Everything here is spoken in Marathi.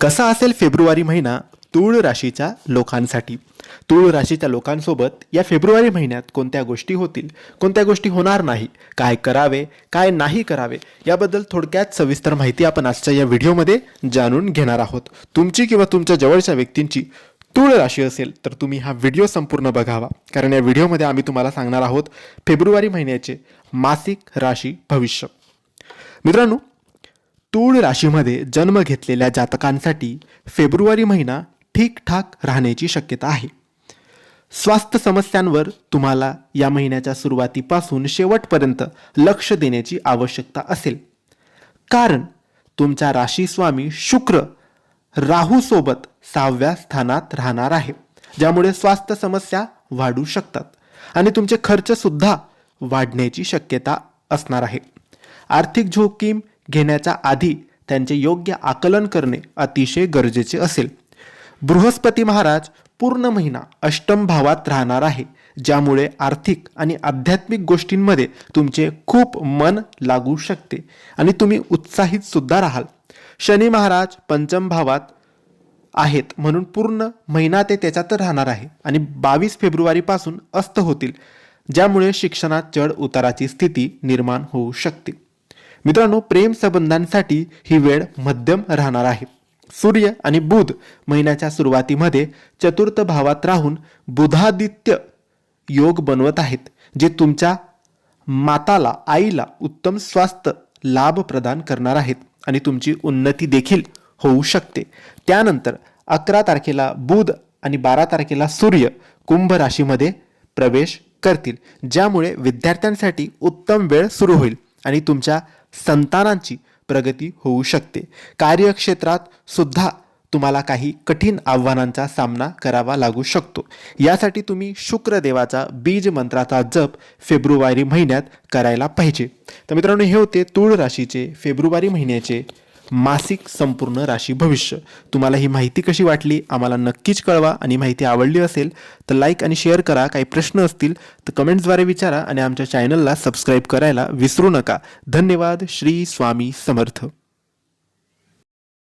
कसा असेल फेब्रुवारी महिना? तूळ राशीच्या लोकांसाठी. तूळ राशीच्या लोकांसोबत या फेब्रुवारी महिन्यात कोणत्या गोष्टी होतील? कोणत्या गोष्टी होणार नाही? काय करावे? काय नाही करावे? याबद्दल थोडक्यात सविस्तर माहिती आपण आजच्या या व्हिडिओमध्ये जाणून घेणार आहोत. तुमची किंवा तुमच्या जवळच्या व्यक्तींची तूळ राशी असेल तर तुम्ही हा व्हिडिओ संपूर्ण बघावा. कारण या व्हिडिओमध्ये आम्ही तुम्हाला सांगणार आहोत फेब्रुवारी महिन्याचे मासिक राशी भविष्य. मित्रांनो तूळ राशीमध्ये जन्म घेतलेल्या जातकांसाठी फेब्रुवारी महिना ठीकठाक राहण्याची शक्यता आहे. स्वास्थ्य समस्यांवर तुम्हाला या महिन्याच्या सुरुवातीपासून शेवटपर्यंत लक्ष देण्याची आवश्यकता असेल. कारण तुमचा राशीस्वामी शुक्र राहूसोबत सहाव्या स्थानात राहणार आहे ज्यामुळे स्वास्थ्य समस्या वाढू शकतात आणि तुमचे खर्चसुद्धा वाढण्याची शक्यता असणार आहे. आर्थिक जोखीम घेण्याच्या आधी त्यांचे योग्य आकलन करणे अतिशय गरजेचे असेल. बृहस्पती महाराज पूर्ण महिना अष्टम भावात राहणार आहे ज्यामुळे आर्थिक आणि आध्यात्मिक गोष्टींमध्ये तुमचे खूप मन लागू शकते आणि तुम्ही उत्साहित सुद्धा राहाल. शनी महाराज पंचम भावात आहेत म्हणून पूर्ण महिना ते त्याच्यात राहणार आहे आणि बावीस फेब्रुवारीपासून अस्त होतील ज्यामुळे शिक्षणात चढ उताराची स्थिती निर्माण होऊ शकते. मित्रांनो प्रेम संबंधांसाठी ही वेळ मध्यम राहणार आहे. सूर्य आणि बुध महिन्याच्या सुरुवातीमध्ये चतुर्थ भावात राहून बुधादित्य योग बनवत आहेत जे तुमच्या माताला आईला उत्तम स्वास्थ्य लाभ प्रदान करणार आहेत आणि तुमची उन्नती देखील होऊ शकते. त्यानंतर अकरा तारखेला बुध आणि बारा तारखेला सूर्य कुंभ राशीमध्ये प्रवेश करतील ज्यामुळे विद्यार्थ्यांसाठी उत्तम वेळ सुरू होईल आणि तुमच्या संतानांची प्रगती होऊ शकते. कार्यक्षेत्रात सुद्धा तुम्हाला काही कठीण आव्हानांचा सामना करावा लागू शकतो. यासाठी तुम्ही शुक्रदेवाचा बीज मंत्राचा जप फेब्रुवारी महिन्यात करायला पाहिजे. तर मित्रांनो हे होते तूळ राशीचे फेब्रुवारी महिन्याचे मासिक संपूर्ण राशी भविष्य. तुम्हाला ही माहिती कशी वाटली? आम्हाला नक्कीच कळवा. आणि माहिती आवडली असेल तर लाईक आणि शेअर करा. काही प्रश्न असतील तर कमेंट्सद्वारे विचारा. आणि आमच्या चॅनलला सबस्क्राईब करायला विसरू नका. धन्यवाद. श्री स्वामी समर्थ.